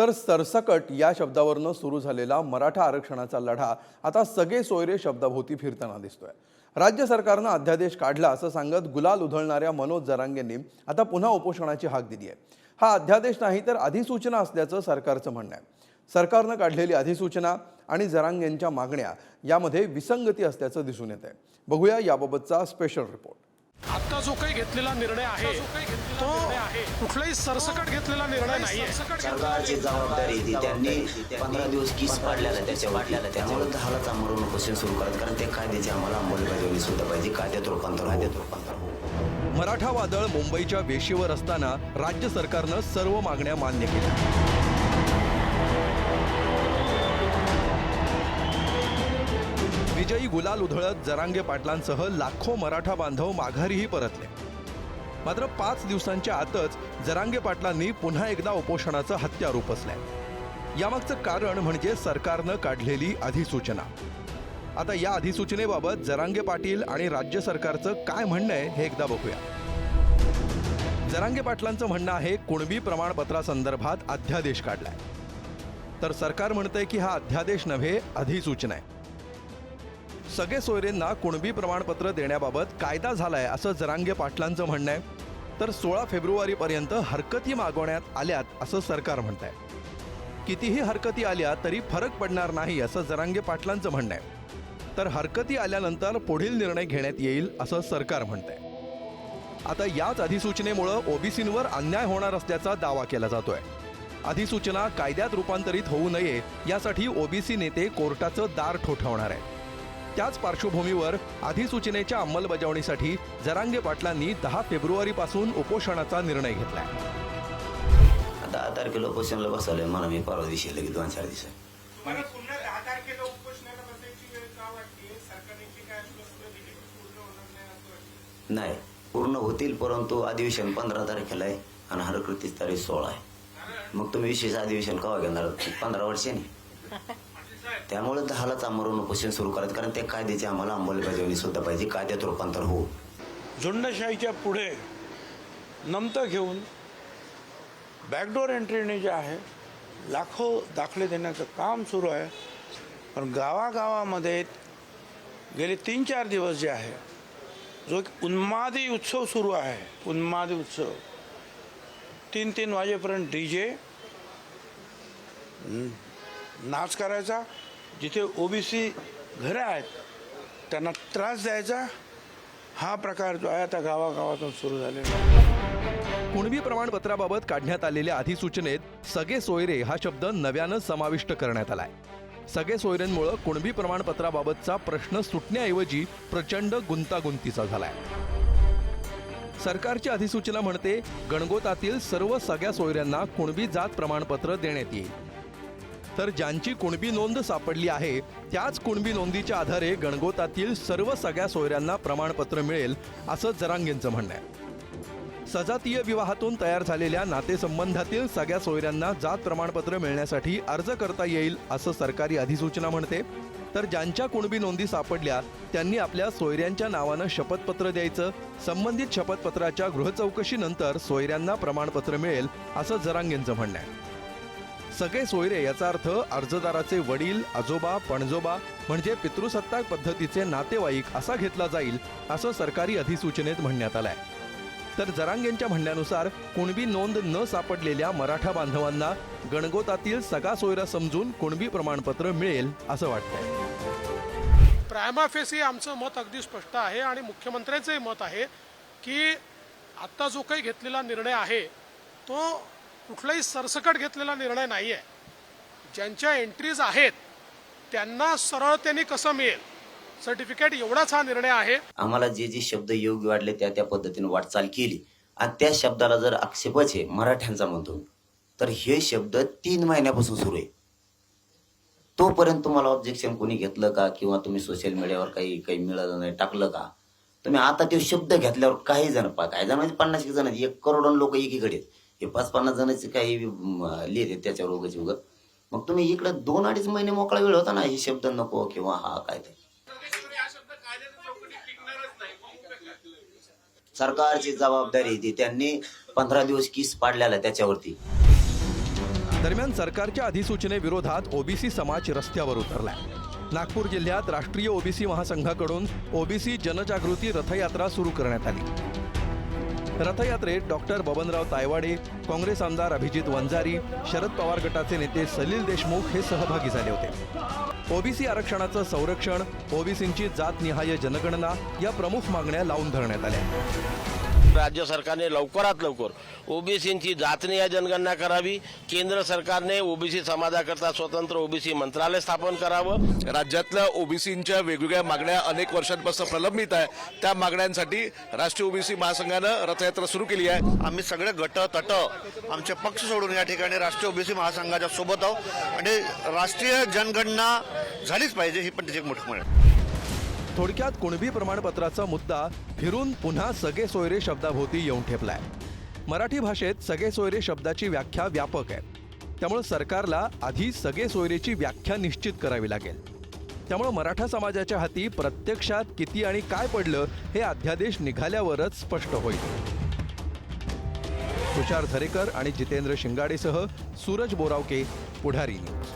तर सरसकट या शब्दावरनं सुरू झालेला मराठा आरक्षणाचा लढा आता सगळे सोयरे शब्दाभोवती फिरताना दिसतोय. राज्य सरकारनं अध्यादेश काढला असं सांगत गुलाल उधळणाऱ्या मनोज जरांगेंनी आता पुन्हा उपोषणाची हाक दिली आहे. हा अध्यादेश नाही तर अधिसूचना असल्याचं सरकारचं म्हणणं आहे. सरकारनं काढलेली अधिसूचना आणि जरांगेंच्या मागण्या यामध्ये विसंगती असल्याचं दिसून येत आहे बघूया याबाबतचा स्पेशल रिपोर्ट आता जो काही घेतलेला निर्णय आहे तो कुठलाही सरसकट घेतलेला निर्णय नाहीये. सरकारची जबाबदारी ती त्यांनी पंधरा दिवस किस पाडलेला त्याच्या वाटलेला त्यामुळे दहालाच उपोषण सुरू करत कारण ते कायद्याची आम्हाला अंमलबजावणी सुद्धा पाहिजे कायद्यात रूपांतर कायद्यात रूपांतर हो. मराठा वादळ मुंबईच्या वेशीवर असताना राज्य सरकारनं सर्व मागण्या मान्य केल्या. विजयी गुलाल उधळत जरांगे पाटलांसह लाखो मराठा बांधव माघारीही परतले. मात्र पाच दिवसांच्या आतच जरांगे पाटलांनी पुन्हा एकदा उपोषणाचं हत्यार उपसलंय यामागचं कारण म्हणजे सरकारनं काढलेली अधिसूचना. आता या अधिसूचनेबाबत जरांगे पाटील आणि राज्य सरकारचं काय म्हणणं आहे हे एकदा बघूया. जरांगे पाटलांचं म्हणणं आहे कुणबी प्रमाणपत्रासंदर्भात अध्यादेश काढलाय. तर सरकार म्हणतंय की हा अध्यादेश नव्हे अधिसूचना आहे. सगळे सोयरेंना कुणबी प्रमाणपत्र देण्याबाबत कायदा झालाय असं जरांगे पाटलांचं म्हणणं आहे. तर सोळा फेब्रुवारीपर्यंत हरकती मागवण्यात आल्यात असं सरकार म्हणत आहे कितीही हरकती आल्या तरी फरक पडणार नाही असं जरांगे पाटलांचं म्हणणं आहे. तर हरकती आल्यानंतर पुढील निर्णय घेण्यात येईल असं सरकार म्हणतंय. आता याच अधिसूचनेमुळं ओबीसींवर अन्याय होणार असल्याचा दावा केला जातोय. अधिसूचना कायद्यात रूपांतरित होऊ नये यासाठी ओबीसी नेते कोर्टाचं दार ठोठावणार आहे त्याच पार्श्वभूमीवर अधिसूचनेच्या अंमलबजावणीसाठी जरांगे पाटलांनी दहा फेब्रुवारीपासून उपोषणाचा निर्णय घेतलाय. दहा तारखेला उपोषणला बसवलंय मला मी परवा दिवशी लगेच दोन चार दिवसात नाही पूर्ण होतील परंतु अधिवेशन पंधरा तारखेला आहे आणि हरकृतीच तारीख सोळा आहे. मग तुम्ही विशेष अधिवेशन केव्हा घेणार? पंधरा वर्षांनी? त्यामुळे दहालाच आमरण उपोषण सुरू करत कारण ते कायद्याची आम्हाला अंमलबजावणी सुद्धा पाहिजे कायद्यात रूपांतर होऊ झुंडशाहीच्या पुढे नमतं घेऊन बॅकडोर एंट्रीने जे आहे लाखो दाखले देण्याचं काम सुरू आहे. पण गावागावामध्ये गेले तीन चार दिवस जे आहे जो एक उन्मादी उत्सव सुरू आहे उन्मादी उत्सव. तीन तीन वाजेपर्यंत डी जे नाच करायचा. जिथे ओबीसी घरं आहेत त्यांना त्रास द्यायचा. हा प्रकार जो आहे आता गावागावातून सुरू झालेला कुणबी प्रमाणपत्राबाबत काढण्यात आलेल्या अधिसूचनेत सगळे सोयरे हा शब्द नव्यानं समाविष्ट करण्यात आलाय. सगळे सोयऱ्यांमुळं कुणबी प्रमाणपत्राबाबतचा प्रश्न सुटण्याऐवजी प्रचंड गुंतागुंतीचा झालाय. सरकारची अधिसूचना म्हणते गणगोतातील सर्व सगळ्या सोयऱ्यांना कुणबी जात प्रमाणपत्र देण्यात येईल. तर ज्यांची कुणबी नोंद सापडली आहे त्याच कुणबी नोंदीच्या आधारे गणगोतातील सर्व सगळ्या सोयऱ्यांना प्रमाणपत्र मिळेल असं जरांगेंचं म्हणणं आहे. सजातीय विवाहातून तयार झालेल्या नातेसंबंधातील सगळ्या सोयऱ्यांना जात प्रमाणपत्र मिळण्यासाठी अर्ज करता येईल असं सरकारी अधिसूचना म्हणते. तर ज्यांच्या कुणबी नोंदी सापडल्या त्यांनी आपल्या सोयऱ्यांच्या नावानं शपथपत्र द्यायचं संबंधित शपथपत्राच्या गृहचौकशीनंतर सोयऱ्यांना प्रमाणपत्र मिळेल असं जरांगेंचं म्हणणं आहे. सगळे सोयरे याचा अर्थ अर्जदाराचे वडील आजोबा पणजोबा म्हणजे पितृसत्ताक पद्धतीचे नातेवाईक असा घेतला जाईल असं सरकारी अधिसूचनेत म्हणण्यात आलंय. तर जरांगेंच्या म्हणण्यानुसार कुणबी नोंद न सापडलेल्या मराठा बांधवांना गणगोतातील सगळा सोयरा समजून कुणबी प्रमाणपत्र मिळेल असं वाटतंय. प्रायमाफेसी आमचं मत अगदी स्पष्ट आहे आणि मुख्यमंत्र्यांचंही मत आहे की आत्ता जो काही घेतलेला निर्णय आहे तो कुठलाही सरसकट घेतलेला निर्णय नाही आहे ज्यांच्या एंट्रीज आहेत त्यांना सरळतेने कसं मिळेल? सर्टिफिकेट एवढाच हा निर्णय आहे. आम्हाला जे जे शब्द योग्य वाटले त्या त्या पद्धतीने वाटचाल केली. आणि त्या शब्दाला जर आक्षेपच आहे मराठ्यांचा म्हणतो तर हे शब्द तीन महिन्यापासून सुरू आहे. तोपर्यंत तुम्हाला ऑब्जेक्शन कोणी घेतलं का? किंवा तुम्ही सोशल मीडियावर काही काही मिळालं नाही टाकलं का? तुम्ही आता ते शब्द घेतल्यावर काही जण पा काही जण म्हणजे पन्नास एक जण आहेत. एक करोड लोक एकीकडे आहेत. हे पाच पन्नास जणांचे काही लिहित त्याच्यावर उगाच उगत मग तुम्ही इकडे दोन अडीच महिने मोकळा वेळ होता ना हे शब्द नको किंवा हा काय ते. सरकारची जबाबदारी ती त्यांनी पंधरा दिवस किस पाडलेला त्याच्यावरती. दरम्यान सरकारच्या अधिसूचनेविरोधात ओबीसी समाज रस्त्यावर उतरलाय. नागपूर जिल्ह्यात राष्ट्रीय ओबीसी महासंघाकडून ओबीसी जनजागृती रथयात्रा सुरू करण्यात आली. रथयात्रेत डॉक्टर बबनराव तायवाडे काँग्रेस आमदार अभिजित वंजारी शरद पवार गटाचे नेते सलील देशमुख हे सहभागी झाले होते. ओबीसी आरक्षणाचं संरक्षण ओबीसींची जातनिहाय जनगणना या प्रमुख मागण्या लावून धरण्यात आल्या. राज्य सरकारने लवकरात लवकर ओबीसींची जातनीय जनगणना करावी. केंद्र सरकारने ओबीसी समाजाकरता स्वतंत्र ओबीसी मंत्रालय स्थापन करावं. राज्यातल्या ओबीसींच्या वेगवेगळ्या मागण्या अनेक वर्षांपासून प्रलंबित आहे. त्या मागण्यांसाठी राष्ट्रीय ओबीसी महासंघानं रथयात्रा सुरू केली आहे. आम्ही सगळे गट तट आमचे पक्ष सोडून या ठिकाणी राष्ट्रीय ओबीसी महासंघाच्या सोबत आहोत. आणि राष्ट्रीय जनगणना झालीच पाहिजे ही पण त्याची एक मोठी म्हण थोडक्यात कुणबी प्रमाणपत्राचा मुद्दा फिरून पुन्हा सगळे सोयरे शब्दाभोवती येऊन ठेपलाय. मराठी भाषेत सगळे सोयरे शब्दाची व्याख्या व्यापक आहे. त्यामुळे सरकारला आधी सगळे सोयरेची व्याख्या निश्चित करावी लागेल. त्यामुळे मराठा समाजाच्या हाती प्रत्यक्षात किती आणि काय पडलं हे अध्यादेश निघाल्यावरच स्पष्ट होईल. तुषार धरेकर आणि जितेंद्र शिंगाडेसह सूरज बोरावके पुढारी न्यूज.